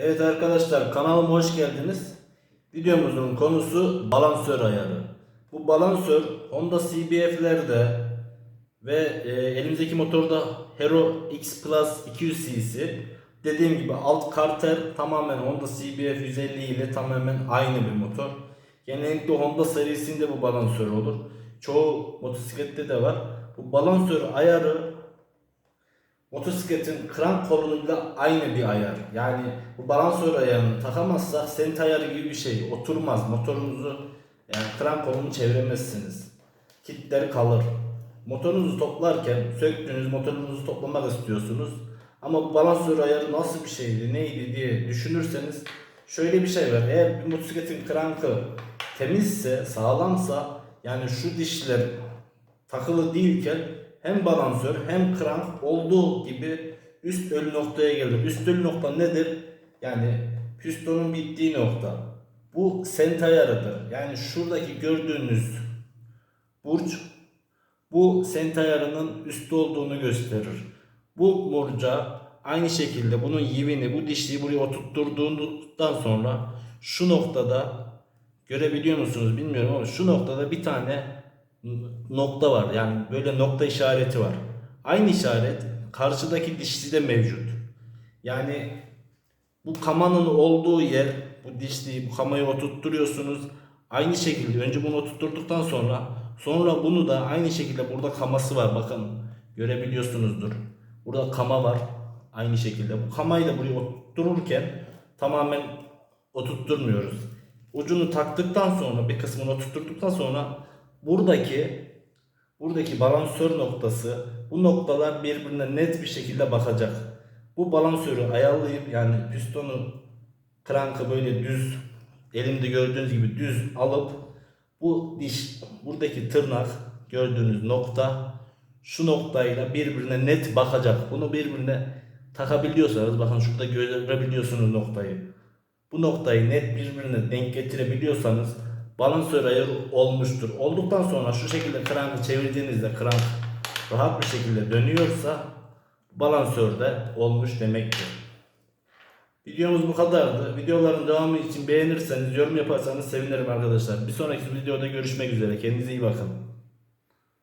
Evet arkadaşlar kanalıma hoş geldiniz. Videomuzun konusu balansör ayarı. Bu balansör Honda CBF'lerde ve e, elimizdeki motorda Hero X Plus 200cc. Dediğim gibi alt karter tamamen Honda CBF 150 ile tamamen aynı bir motor. Genellikle Honda serisinde bu balansör olur. Çoğu motosiklette de var. Bu balansör ayarı motosikletin krank kolunuyla aynı bir ayar. Yani bu balansör ayarını takamazsak sent ayarı gibi bir şey oturmaz. Motorunuzu yani krank kolunu çeviremezsiniz. Kitleri kalır. Motorunuzu toplarken söktüğünüz motorunuzu toplamak istiyorsunuz. Ama bu balansör ayarı nasıl bir şeydi, neydi diye düşünürseniz şöyle bir şey var. Eğer bir motosikletin krankı temizse, sağlamsa yani şu dişler takılı değilken hem balansör hem krank olduğu gibi üst ölü noktaya gelir. Üst ölü nokta nedir? Yani pistonun bittiği nokta. Bu sent ayarıdır. Yani şuradaki gördüğünüz burç bu sent ayarının üstü olduğunu gösterir. Bu burca aynı şekilde bunun yivini, bu dişliği buraya oturtturduğundan sonra şu noktada görebiliyor musunuz bilmiyorum ama şu noktada bir tane nokta var. Yani böyle nokta işareti var. Aynı işaret karşıdaki dişli de mevcut. Yani bu kamanın olduğu yer, bu dişliği, bu kamayı oturtturuyorsunuz. Aynı şekilde önce bunu oturtturduktan sonra sonra bunu da aynı şekilde burada kaması var. Bakın görebiliyorsunuzdur. Burada kama var. Aynı şekilde. Bu kamayı da buraya oturtururken tamamen oturtturmuyoruz. Ucunu taktıktan sonra bir kısmını oturtturduktan sonra buradaki buradaki balansör noktası bu noktalar birbirine net bir şekilde bakacak. Bu balansörü ayarlayıp yani pistonu krankı böyle düz elimde gördüğünüz gibi düz alıp bu diş buradaki tırnak gördüğünüz nokta şu noktayla birbirine net bakacak. Bunu birbirine takabiliyorsanız bakın şurada görebiliyorsunuz noktayı. Bu noktayı net birbirine denk getirebiliyorsanız balansör ayarı olmuştur. Olduktan sonra şu şekilde krankı çevirdiğinizde krank rahat bir şekilde dönüyorsa balansör de olmuş demektir. Videomuz bu kadardı. Videoların devamı için beğenirseniz, yorum yaparsanız sevinirim arkadaşlar. Bir sonraki videoda görüşmek üzere. Kendinize iyi bakın.